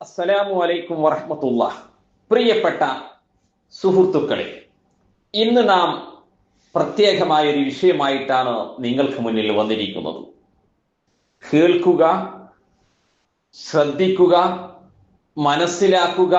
അസ്സലാമു അലൈക്കും വറഹമത്തുള്ള പ്രിയപ്പെട്ട സുഹൃത്തുക്കളെ ഇന്ന് നാം പ്രത്യേകമായ ഒരു വിഷയമായിട്ടാണ് നിങ്ങൾക്ക് മുന്നിൽ വന്നിരിക്കുന്നത്. കേൾക്കുക ശ്രദ്ധിക്കുക മനസ്സിലാക്കുക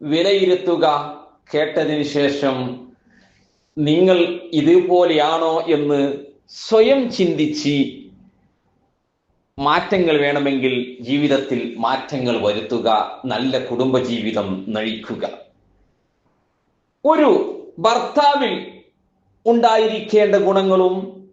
വിലയിരുത്തുക കേട്ടതിന് ശേഷം നിങ്ങൾ ഇതുപോലെയാണോ എന്ന് സ്വയം ചിന്തിച്ച് മാറ്റങ്ങൾ വേണമെങ്കിൽ ജീവിതത്തിൽ മാറ്റങ്ങൾ വരുത്തുക നല്ല കുടുംബജീവിതം നയിക്കുക. ഒരു ഭർത്താവിൽ ഉണ്ടായിരിക്കേണ്ട ഗുണങ്ങളും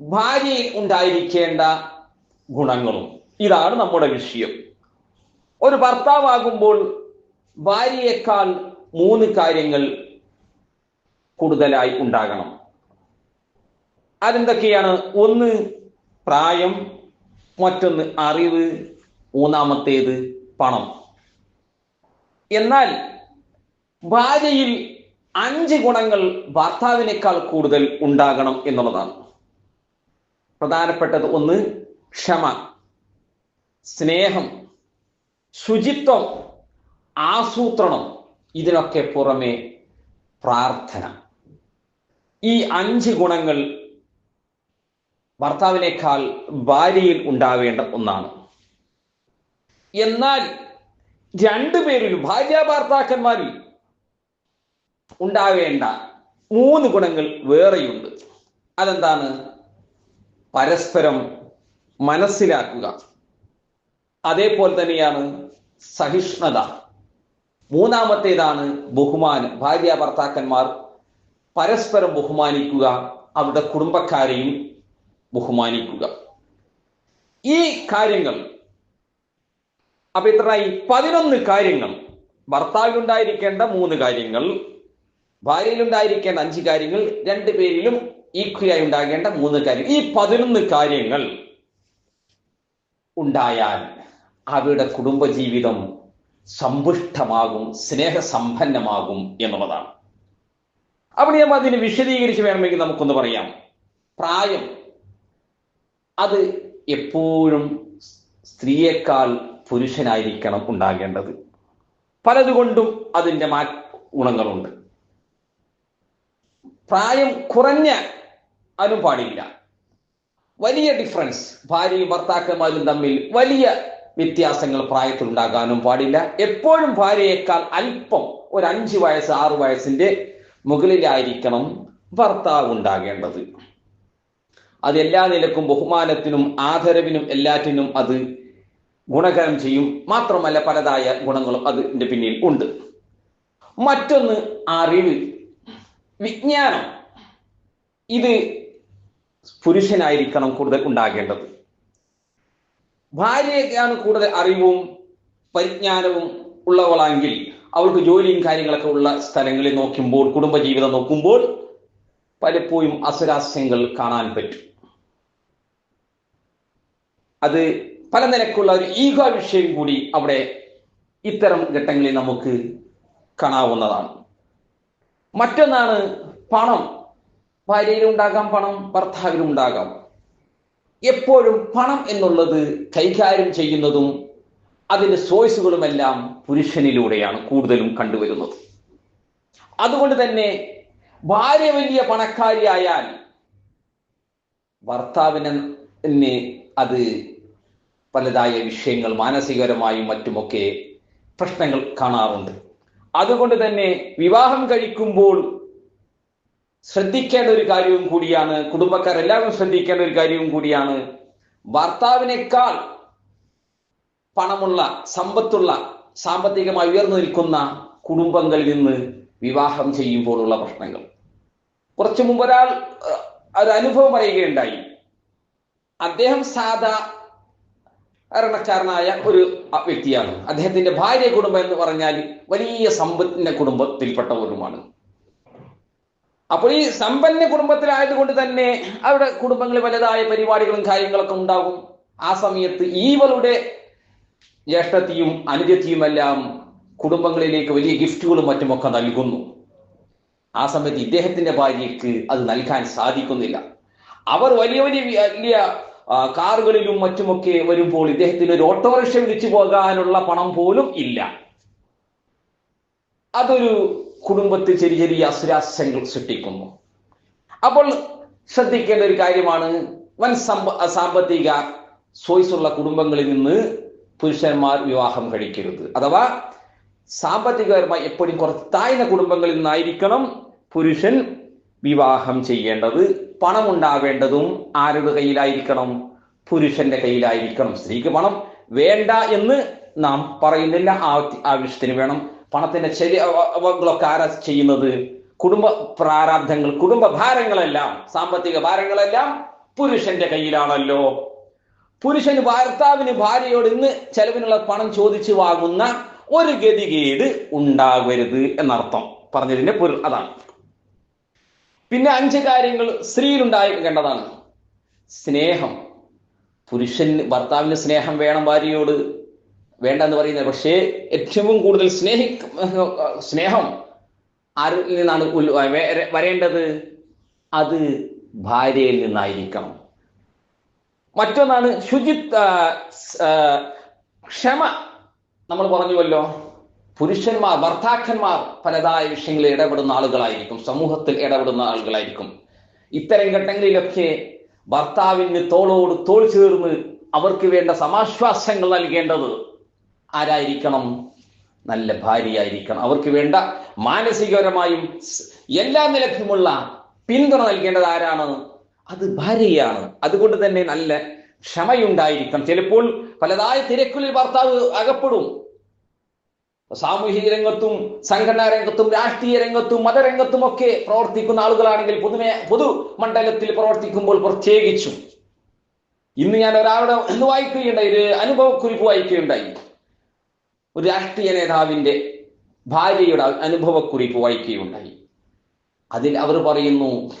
ഭാര്യയിൽ ഉണ്ടായിരിക്കേണ്ട ഗുണങ്ങളും. ഇതാണ് നമ്മുടെ വിഷയം. ഒരു ഭർത്താവാകുമ്പോൾ ഭാര്യയേക്കാൾ മൂന്ന് കാര്യങ്ങൾ കൂടുതലായി ഉണ്ടാകണം. അതെന്തൊക്കെയാണ്? ഒന്ന് പ്രായം. മറ്റൊന്ന് അറിവ് മൂന്നാമത്തേത് പണം. എന്നാൽ ഭാര്യയിൽ അഞ്ച് ഗുണങ്ങൾ ഭർത്താവിനേക്കാൾ കൂടുതൽ ഉണ്ടാകണം എന്നുള്ളതാണ്. പ്രധാനപ്പെട്ടത് ഒന്ന് ക്ഷമ. സ്നേഹം. ശുചിത്വം. ആസൂത്രണം. ഇതിനൊക്കെ പുറമെ പ്രാർത്ഥന. ഈ അഞ്ച് ഗുണങ്ങൾ ഭർത്താവിനേക്കാൾ ഭാര്യയിൽ ഉണ്ടാവേണ്ട ഒന്നാണ്. എന്നാൽ രണ്ടുപേരിലും ഭാര്യ ഭർത്താക്കന്മാരിൽ ഉണ്ടാവേണ്ട മൂന്ന് ഗുണങ്ങൾ വേറെയുണ്ട്. അതെന്താണ്? പരസ്പരം മനസ്സിലാക്കുക. അതേപോലെ തന്നെയാണ് സഹിഷ്ണുത. മൂന്നാമത്തേതാണ് ബഹുമാനം. ഭാര്യ ഭർത്താക്കന്മാർ പരസ്പരം ബഹുമാനിക്കുക. അവരുടെ കുടുംബക്കാരെയും ബഹുമാനിക്കുക. ഈ കാര്യങ്ങൾ അപ്പൊ ഇത്രയായി പതിനൊന്ന് കാര്യങ്ങൾ ഭർത്താവിലുണ്ടായിരിക്കേണ്ട മൂന്ന് കാര്യങ്ങൾ ഭാര്യയിലുണ്ടായിരിക്കേണ്ട അഞ്ച് കാര്യങ്ങൾ രണ്ട് പേരിലും ഈക്വലായി ഉണ്ടാകേണ്ട മൂന്ന് കാര്യങ്ങൾ. ഈ പതിനൊന്ന് കാര്യങ്ങൾ ഉണ്ടായാൽ അവരുടെ കുടുംബജീവിതം സമ്പുഷ്ടമാകും സ്നേഹസമ്പന്നമാകും എന്നുള്ളതാണ്. അവിടെ നമ്മൾ അതിന് വിശദീകരിച്ച് വേണമെങ്കിൽ നമുക്കൊന്ന് പറയാം. പ്രായം. അത് എപ്പോഴും സ്ത്രീയേക്കാൾ പുരുഷനായിരിക്കണം ഉണ്ടാകേണ്ടത്. പലതുകൊണ്ടും അതിന്റെ മാ ഗുണങ്ങളുണ്ട്. പ്രായം കുറഞ്ഞ അനുപാടില്ല പാടില്ല. വലിയ ഡിഫറൻസ് ഭാര്യയും ഭർത്താക്കന്മാരും തമ്മിൽ വലിയ വ്യത്യാസങ്ങൾ പ്രായത്തിൽ ഉണ്ടാകാനും പാടില്ല. എപ്പോഴും ഭാര്യയേക്കാൾ അല്പം ഒരു അഞ്ച് വയസ്സ് ആറ് വയസ്സിന്റെ മുകളിലായിരിക്കണം ഭർത്താവ് ഉണ്ടാകേണ്ടത്. അത് എല്ലാ നിലക്കും ബഹുമാനത്തിനും ആദരവിനും എല്ലാറ്റിനും അത് ഗുണകരം ചെയ്യും. മാത്രമല്ല പലതായ ഗുണങ്ങളും അതിന്റെ പിന്നിൽ ഉണ്ട്. മറ്റൊന്ന് അറിവ്. വിജ്ഞാനം. ഇത് പുരുഷനായിരിക്കണം കൂടുതൽ ഉണ്ടാകേണ്ടത്. ഭാര്യയൊക്കെയാണ് കൂടുതൽ അറിവും പരിജ്ഞാനവും ഉള്ളവളെങ്കിൽ അവൾക്ക് ജോലിയും കാര്യങ്ങളൊക്കെ ഉള്ള സ്ഥലങ്ങളിൽ നോക്കുമ്പോൾ കുടുംബജീവിതം നോക്കുമ്പോൾ പലപ്പോഴും അസുരാസ്യങ്ങൾ കാണാൻ പറ്റും. അത് പല നിലക്കുള്ള ഒരു ഈഗോ വിഷയം കൂടി അവിടെ ഇത്തരം ഘട്ടങ്ങളിൽ നമുക്ക് കാണാവുന്നതാണ്. മറ്റൊന്നാണ് പണം. ഭാര്യയിലും ഉണ്ടാകാം പണം ഭർത്താവിലും ഉണ്ടാകാം. എപ്പോഴും പണം എന്നുള്ളത് കൈകാര്യം ചെയ്യുന്നതും അതിന്റെ സോഴ്സുകളുമെല്ലാം പുരുഷനിലൂടെയാണ് കൂടുതലും കണ്ടുവരുന്നത്. അതുകൊണ്ട് തന്നെ ഭാര്യ വലിയ പണക്കാരിയായാൽ ഭർത്താവിനെ അത് പലതായ വിഷയങ്ങൾ മാനസികപരമായും മറ്റുമൊക്കെ പ്രശ്നങ്ങൾ കാണാറുണ്ട്. അതുകൊണ്ട് തന്നെ വിവാഹം കഴിക്കുമ്പോൾ ശ്രദ്ധിക്കേണ്ട ഒരു കാര്യവും കൂടിയാണ് കുടുംബക്കാർ എല്ലാവരും ശ്രദ്ധിക്കേണ്ട ഒരു കാര്യവും കൂടിയാണ് ഭർത്താവിനേക്കാൾ പണമുള്ള സമ്പത്തുള്ള സാമ്പത്തികമായി ഉയർന്നു നിൽക്കുന്ന കുടുംബങ്ങളിൽ നിന്ന് വിവാഹം ചെയ്യുമ്പോഴുള്ള പ്രശ്നങ്ങൾ. കുറച്ചു മുമ്പ് ഒരാൾ ഒരു അനുഭവം പറയുകയുണ്ടായി. അദ്ദേഹം സാധാ കാരണക്കാരനായ ഒരു വ്യക്തിയാണ്. അദ്ദേഹത്തിന്റെ ഭാര്യ കുടുംബം എന്ന് പറഞ്ഞാൽ വലിയ സമ്പന്ന കുടുംബത്തിൽപ്പെട്ടവരുമാണ്. അപ്പോൾ ഈ സമ്പന്ന കുടുംബത്തിലായതുകൊണ്ട് തന്നെ അവരുടെ കുടുംബങ്ങളിൽ വലുതായ പരിപാടികളും കാര്യങ്ങളൊക്കെ ഉണ്ടാകും. ആ സമയത്ത് ഈവളുടെ ജ്യേഷ്ഠത്തിയും അനുജത്തിയുമെല്ലാം കുടുംബങ്ങളിലേക്ക് വലിയ ഗിഫ്റ്റുകളും മറ്റുമൊക്കെ നൽകുന്നു. ആ സമയത്ത് ഇദ്ദേഹത്തിന്റെ ഭാര്യയ്ക്ക് അത് നൽകാൻ സാധിക്കുന്നില്ല. അവർ വലിയ വലിയ വലിയ കാറുകളിലും മറ്റുമൊക്കെ വരുമ്പോൾ ഇദ്ദേഹത്തിന് ഒരു ഓട്ടോറിക്ഷ വിളിച്ചു പോകാനുള്ള പണം പോലും ഇല്ല. അതൊരു കുടുംബത്തിൽ ചെറിയ ചെറിയ അസുരാസ്യങ്ങൾ സൃഷ്ടിക്കുന്നു. അപ്പോൾ ശ്രദ്ധിക്കേണ്ട ഒരു കാര്യമാണ് വൻ സമ്പ സാമ്പത്തിക സോയ്സുള്ള കുടുംബങ്ങളിൽ നിന്ന് പുരുഷന്മാർ വിവാഹം കഴിക്കരുത്. അഥവാ സാമ്പത്തികപരമായി എപ്പോഴും കുറച്ച് താഴ്ന്ന കുടുംബങ്ങളിൽ നിന്നായിരിക്കണം പുരുഷൻ വിവാഹം ചെയ്യേണ്ടത് പണമുണ്ടാവേണ്ടതും ആരുടെ കയ്യിലായിരിക്കണം? പുരുഷന്റെ കയ്യിലായിരിക്കണം. സ്ത്രീക്ക് പണം വേണ്ട എന്ന് നാം പറയുന്നില്ല ആവശ്യത്തിന് വേണം. പണത്തിന്റെ ചെലവുകളൊക്കെ ആരാ ചെയ്യുന്നത്? കുടുംബ പ്രാരാബ്ധങ്ങൾ കുടുംബ ഭാരങ്ങളെല്ലാം സാമ്പത്തിക ഭാരങ്ങളെല്ലാം പുരുഷന്റെ കയ്യിലാണല്ലോ. പുരുഷന് ഭർത്താവിന് ഭാര്യയോട് ഇന്ന് ചെലവിനുള്ള പണം ചോദിച്ചു വാങ്ങുന്ന ഒരു ഗതികേട് ഉണ്ടാകരുത് എന്നർത്ഥം. പറഞ്ഞതിന്റെ പൊരുൾ അതാണ്. പിന്നെ അഞ്ച് കാര്യങ്ങൾ സ്ത്രീയിലുണ്ടാകേണ്ടതാണ് സ്നേഹം. പുരുഷന് ഭർത്താവിന് സ്നേഹം വേണം ഭാര്യയോട്. വേണ്ട എന്ന് പറയുന്നത്. പക്ഷേ ഏറ്റവും കൂടുതൽ സ്നേഹി സ്നേഹം ആരിൽ നിന്നാണ് വരേണ്ടത്? അത് ഭാര്യയിൽ നിന്നായിരിക്കണം. മറ്റൊന്നാണ് ശുചിത്വ ക്ഷമ. നമ്മൾ പറഞ്ഞുവല്ലോ. പുരുഷന്മാർ ഭർത്താക്കന്മാർ പലതായ വിഷയങ്ങളിൽ ഇടപെടുന്ന ആളുകളായിരിക്കും. സമൂഹത്തിൽ ഇടപെടുന്ന ആളുകളായിരിക്കും. ഇത്തരം ഘട്ടങ്ങളിലൊക്കെ ഭർത്താവിന് തോളോട് തോൾ ചേർന്ന് അവർക്ക് വേണ്ട സമാശ്വാസങ്ങൾ നൽകേണ്ടത് ആരായിരിക്കണം? നല്ല ഭാര്യയായിരിക്കണം. അവർക്ക് വേണ്ട മാനസികപരമായും എല്ലാ നിലക്കുമുള്ള പിന്തുണ നൽകേണ്ടത് ആരാണ്? അത് ഭാര്യയാണ്. അതുകൊണ്ട് തന്നെ നല്ല ക്ഷമയുണ്ടായിരിക്കണം. ചിലപ്പോൾ പലതായ തിരക്കുകളിൽ ഭർത്താവ് അകപ്പെടും. സാമൂഹിക രംഗത്തും സംഘടനാ രംഗത്തും രാഷ്ട്രീയ രംഗത്തും മതരംഗത്തും ഒക്കെ പ്രവർത്തിക്കുന്ന ആളുകളാണെങ്കിൽ പൊതുമേ പൊതു മണ്ഡലത്തിൽ പ്രവർത്തിക്കുമ്പോൾ പ്രത്യേകിച്ചും ഇന്ന് ഞാൻ ഒരാളുടെ ഒന്ന് വായിക്കുകയുണ്ടായി ഒരു അനുഭവക്കുറിപ്പ് വായിക്കുകയുണ്ടായി. ഒരു രാഷ്ട്രീയ നേതാവിന്റെ ഭാര്യയുടെ അനുഭവക്കുറിപ്പ് വായിക്കുകയുണ്ടായി. അതിൽ അവർ പറയുന്നു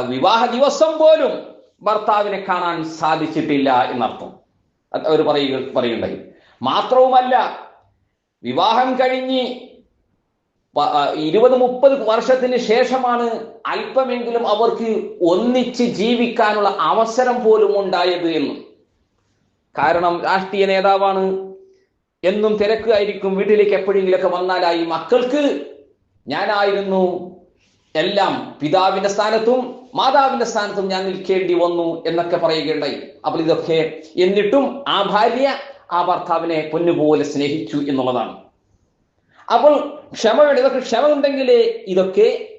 വിവാഹ ദിവസം പോലും ഭർത്താവിനെ കാണാൻ സാധിച്ചിട്ടില്ല എന്നർത്ഥം. അവർ പറയുക പറയുണ്ടായി മാത്രവുമല്ല വിവാഹം കഴിഞ്ഞ് ഇരുപത് മുപ്പത് വർഷത്തിന് ശേഷമാണ് അല്പമെങ്കിലും അവർക്ക് ഒന്നിച്ച് ജീവിക്കാനുള്ള അവസരം പോലും ഉണ്ടായത് എന്നും. കാരണം രാഷ്ട്രീയ നേതാവാണ് എന്നും തിരക്കായിരിക്കും വീട്ടിലേക്ക് എപ്പോഴെങ്കിലൊക്കെ വന്നാലായി മക്കൾക്ക് ഞാനായിരുന്നു എല്ലാം പിതാവിന്റെ സ്ഥാനത്തും മാതാവിന്റെ സ്ഥാനത്തും ഞാൻ നിൽക്കേണ്ടി വന്നു എന്നൊക്കെ പറയുകയുണ്ടായി. അപ്പോൾ ഇതൊക്കെ എന്നിട്ടും ആ ഭാര്യ ആ ഭർത്താവിനെ പൊന്നുപോലെ സ്നേഹിച്ചു എന്നുള്ളതാണ്. അപ്പോൾ ക്ഷമ വേണം. ഇതൊക്കെ ക്ഷമ ഉണ്ടെങ്കിലേ ഇതൊക്കെ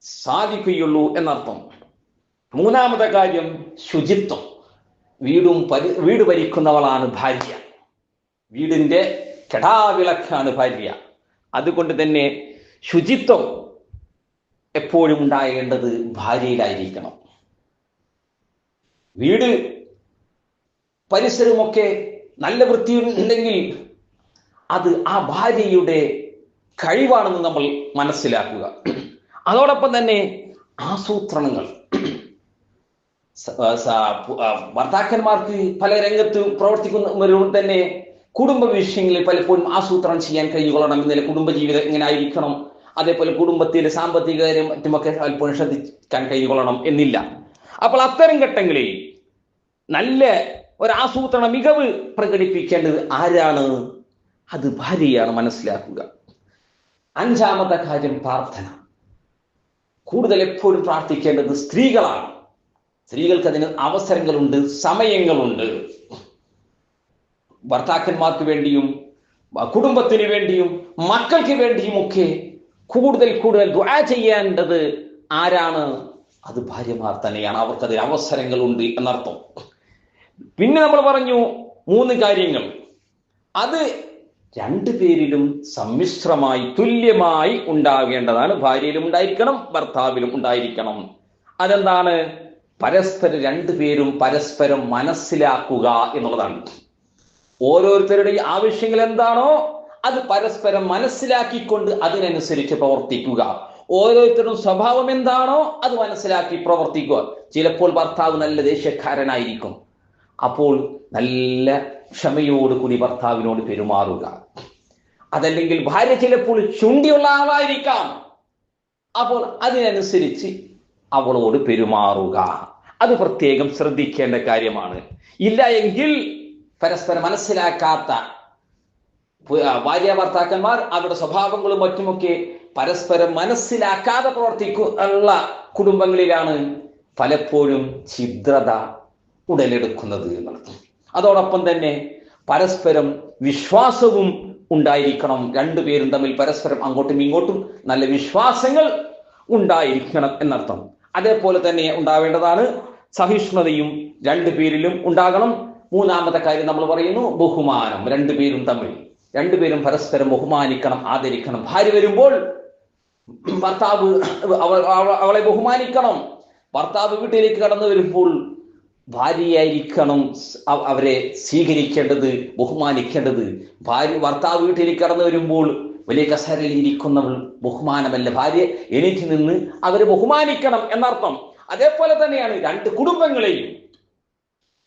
സാധിക്കുകയുള്ളൂ എന്നർത്ഥം. മൂന്നാമത്തെ കാര്യം ശുചിത്വം. വീടും പരി വീട് ഭരിക്കുന്നവളാണ് ഭാര്യ. വീടിന്റെ കെടാവിളക്കാണ് ഭാര്യ. അതുകൊണ്ട് തന്നെ ശുചിത്വം എപ്പോഴും ഉണ്ടാകേണ്ടത് ഭാര്യയിലായിരിക്കണം. വീട് പരിസരമൊക്കെ നല്ല വൃത്തി ഉണ്ടെങ്കിൽ അത് ആ ഭാര്യയുടെ കഴിവാണെന്ന് നമ്മൾ മനസ്സിലാക്കുക. അതോടൊപ്പം തന്നെ ആസൂത്രണങ്ങൾ. ഭർത്താക്കന്മാർക്ക് പല രംഗത്തും പ്രവർത്തിക്കുന്നവരോട് തന്നെ കുടുംബ വിഷയങ്ങളിൽ പലപ്പോഴും ആസൂത്രണം ചെയ്യാൻ കഴിയുകൊള്ളണം എന്നില്ല കുടുംബജീവിതം എങ്ങനെ ആയിരിക്കണം. അതേപോലെ കുടുംബത്തിലെ സാമ്പത്തിക കാര്യം മറ്റുമൊക്കെ പലപ്പോഴും ശ്രദ്ധിക്കാൻ കഴിയുകൊള്ളണം എന്നില്ല. അപ്പോൾ അത്തരം ഘട്ടങ്ങളിൽ നല്ല ഒരു ആസൂത്രണ മികവ് പ്രകടിപ്പിക്കേണ്ടത് ആരാണ്? അത് ഭാര്യയാണ് മനസ്സിലാക്കുക. അഞ്ചാമത്തെ കാര്യം പ്രാർത്ഥന. കൂടുതൽ എപ്പോഴും പ്രാർത്ഥിക്കേണ്ടത് സ്ത്രീകളാണ്. സ്ത്രീകൾക്ക് അതിന് അവസരങ്ങളുണ്ട് സമയങ്ങളുണ്ട്. ഭർത്താക്കന്മാർക്ക് വേണ്ടിയും കുടുംബത്തിന് വേണ്ടിയും മക്കൾക്ക് വേണ്ടിയും ഒക്കെ കൂടുതൽ കൂടുതൽ ദുആ ചെയ്യേണ്ടത് ആരാണ്? അത് ഭാര്യമാർ തന്നെയാണ്. അവർക്കതിന് അവസരങ്ങളുണ്ട് എന്നർത്ഥം. പിന്നെ നമ്മൾ പറഞ്ഞു മൂന്ന് കാര്യങ്ങൾ. അത് രണ്ടു പേരിലും സമ്മിശ്രമായി തുല്യമായി ഉണ്ടാകേണ്ടതാണ്. ഭാര്യയിലും ഉണ്ടായിരിക്കണം ഭർത്താവിലും ഉണ്ടായിരിക്കണം. അതെന്താണ്? പരസ്പരം രണ്ടുപേരും പരസ്പരം മനസ്സിലാക്കുക എന്നുള്ളതാണ്. ഓരോരുത്തരുടെ ആവശ്യങ്ങൾ എന്താണോ അത് പരസ്പരം മനസ്സിലാക്കിക്കൊണ്ട് അതിനനുസരിച്ച് പ്രവർത്തിക്കുക. ഓരോരുത്തരുടെ സ്വഭാവം എന്താണോ അത് മനസ്സിലാക്കി പ്രവർത്തിക്കുക. ചിലപ്പോൾ ഭർത്താവ് നല്ല ദേഷ്യക്കാരനായിരിക്കും. അപ്പോൾ നല്ല ക്ഷമയോട് കൂടി ഭർത്താവിനോട് പെരുമാറുക. അതല്ലെങ്കിൽ ഭാര്യ ചിലപ്പോൾ ചുണ്ടിയുള്ള ആളായിരിക്കാം. അപ്പോൾ അതിനനുസരിച്ച് അവളോട് പെരുമാറുക. അത് പ്രത്യേകം ശ്രദ്ധിക്കേണ്ട കാര്യമാണ്. ഇല്ല എങ്കിൽ പരസ്പരം മനസ്സിലാക്കാത്ത ഭാര്യ ഭർത്താക്കന്മാർ അവരുടെ സ്വഭാവങ്ങളും മറ്റുമൊക്കെ പരസ്പരം മനസ്സിലാക്കാതെ പ്രവർത്തിക്കുന്ന കുടുംബങ്ങളിലാണ് പലപ്പോഴും ഛിദ്രത ഉടലെടുക്കുന്നത് എന്നുള്ളത് അതോടൊപ്പം തന്നെ പരസ്പരം വിശ്വാസവും ഉണ്ടായിരിക്കണം. രണ്ടുപേരും തമ്മിൽ പരസ്പരം അങ്ങോട്ടും ഇങ്ങോട്ടും നല്ല വിശ്വാസങ്ങൾ ഉണ്ടായിരിക്കണം എന്നർത്ഥം. അതേപോലെ തന്നെ ഉണ്ടാവേണ്ടതാണ് സഹിഷ്ണുതയും രണ്ടുപേരിലും ഉണ്ടാകണം. മൂന്നാമത്തെ കാര്യം നമ്മൾ പറയുന്നു ബഹുമാനം. രണ്ടുപേരും തമ്മിൽ. രണ്ടുപേരും പരസ്പരം ബഹുമാനിക്കണം ആദരിക്കണം. ഭാര്യ വരുമ്പോൾ ഭർത്താവ് അവ- അവ- അവളെ ബഹുമാനിക്കണം. ഭർത്താവ് വീട്ടിലേക്ക് കടന്നു വരുമ്പോൾ ഭാര്യയായിരിക്കണം അവരെ സ്വീകരിക്കേണ്ടത് ബഹുമാനിക്കേണ്ടത്. ഭാര്യ ഭർത്താവ് വീട്ടിൽ കടന്നു വരുമ്പോൾ വലിയ കസേരയിൽ ഇരിക്കുന്നവൾ ബഹുമാനമല്ല. ഭാര്യ എണീറ്റ് നിന്ന് അവരെ ബഹുമാനിക്കണം എന്നർത്ഥം. അതേപോലെ തന്നെയാണ് രണ്ട് കുടുംബങ്ങളെയും.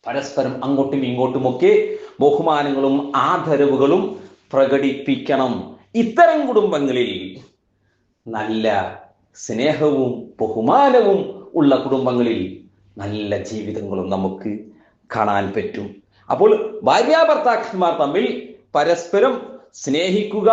പരസ്പരം അങ്ങോട്ടും ഇങ്ങോട്ടുമൊക്കെ ബഹുമാനങ്ങളും ആദരവുകളും പ്രകടിപ്പിക്കണം. ഇത്തരം കുടുംബങ്ങളിൽ നല്ല സ്നേഹവും ബഹുമാനവും ഉള്ള കുടുംബങ്ങളിൽ നല്ല ജീവിതങ്ങളും നമുക്ക് കാണാൻ പറ്റും. അപ്പോൾ ഭാര്യാഭർത്താക്കന്മാർ തമ്മിൽ പരസ്പരം സ്നേഹിക്കുക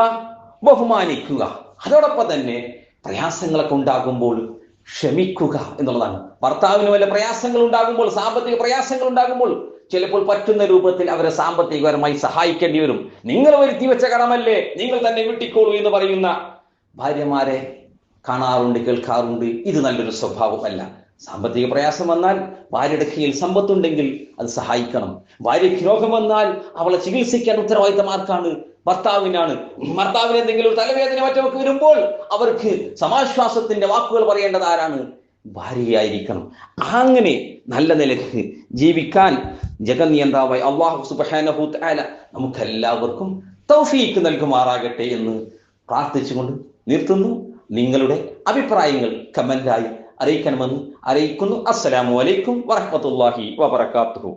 ബഹുമാനിക്കുക. അതോടൊപ്പം തന്നെ പ്രയാസങ്ങളൊക്കെ ഉണ്ടാകുമ്പോൾ ക്ഷമിക്കുക എന്നുള്ളതാണ്. ഭർത്താവിന് വല്ല പ്രയാസങ്ങൾ ഉണ്ടാകുമ്പോൾ സാമ്പത്തിക പ്രയാസങ്ങൾ ഉണ്ടാകുമ്പോൾ ചിലപ്പോൾ പറ്റുന്ന രൂപത്തിൽ അവരെ സാമ്പത്തികപരമായി സഹായിക്കേണ്ടി വരും. നിങ്ങൾ വരുത്തി വെച്ച കടമല്ലേ നിങ്ങൾ തന്നെ വിട്ടിക്കോളൂ എന്ന് പറയുന്ന ഭാര്യമാരെ കാണാറുണ്ട് കേൾക്കാറുണ്ട്. ഇത് നല്ലൊരു സ്വഭാവമല്ല. സാമ്പത്തിക പ്രയാസം വന്നാൽ ഭാര്യയുടെ കയ്യിൽ സമ്പത്തുണ്ടെങ്കിൽ അത് സഹായിക്കണം. ഭാര്യയ്ക്ക് രോഗം വന്നാൽ അവളെ ചികിത്സിക്കാൻ ഉത്തരവാദിത്തം ആർക്കാണ്? ഭർത്താവിനാണ്. ഭർത്താവിന് എന്തെങ്കിലും ഒരു തലവേദന മറ്റൊക്കെ വരുമ്പോൾ അവർക്ക് സമാശ്വാസത്തിന്റെ വാക്കുകൾ പറയേണ്ടത് ആരാണ്? ഭാര്യയായിരിക്കണം. അങ്ങനെ നല്ല നിലയ്ക്ക് ജീവിക്കാൻ ജഗനിയന്താവായി അള്ളാഹു സുബാനഹു താല നമുക്കെല്ലാവർക്കും തൗഫീക്ക് നൽകുമാറാകട്ടെ എന്ന് പ്രാർത്ഥിച്ചുകൊണ്ട് നിർത്തുന്നു. നിങ്ങളുടെ അഭിപ്രായങ്ങൾ കമന്റായി അറിയിക്കണമെന്ന് അറിയിക്കുന്നു അസ്സലാമു അലൈക്കും വറഹ്മത്തുള്ളാഹി വബറകാതുഹു